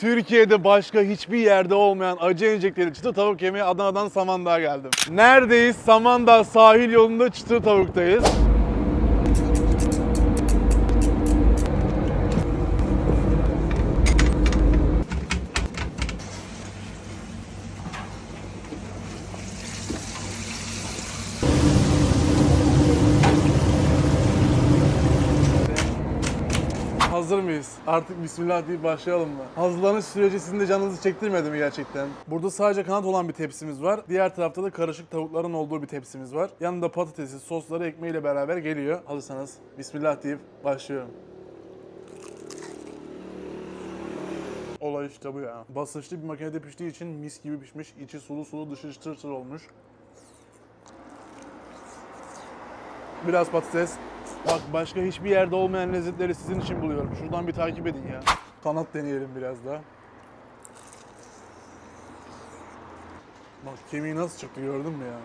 Türkiye'de başka hiçbir yerde olmayan acı enjekteli çıtır tavuk yemeği Adana'dan Samandağ'a geldim. Neredeyiz? Samandağ sahil yolunda çıtır tavuktayız. Hazır mıyız? Artık bismillah deyip başlayalım mı? Hazırlanış süreci sizin de canınızı çektirmedi mi gerçekten? Burada sadece kanat olan bir tepsimiz var. Diğer tarafta da karışık tavukların olduğu bir tepsimiz var. Yanında patatesi, sosları, ekmeğiyle beraber geliyor. Hazırsanız bismillah deyip başlıyorum. Olay işte bu ya. Basınçlı bir makinede piştiği için mis gibi pişmiş. içi sulu sulu, dışı çıtır çıtır olmuş. Biraz patates. Bak başka hiçbir yerde olmayan lezzetleri sizin için buluyorum. Şuradan bir takip edin ya. Kanat deneyelim biraz daha. Bak kemiği nasıl çıktı gördün mü ya?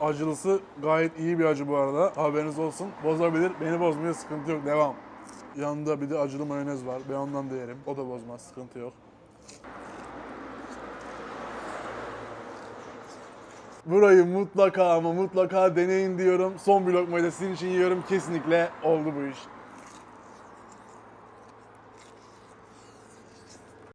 Acılısı gayet iyi bir acı bu arada. Haberiniz olsun. Bozabilir. Beni bozmuyor. Sıkıntı yok. Devam. Yanında bir de acılı mayonez var. Ben ondan da yerim. O da bozmaz. Sıkıntı yok. Burayı mutlaka ama mutlaka deneyin diyorum. Son bir lokmayı da sizin için yiyorum. Kesinlikle oldu bu iş.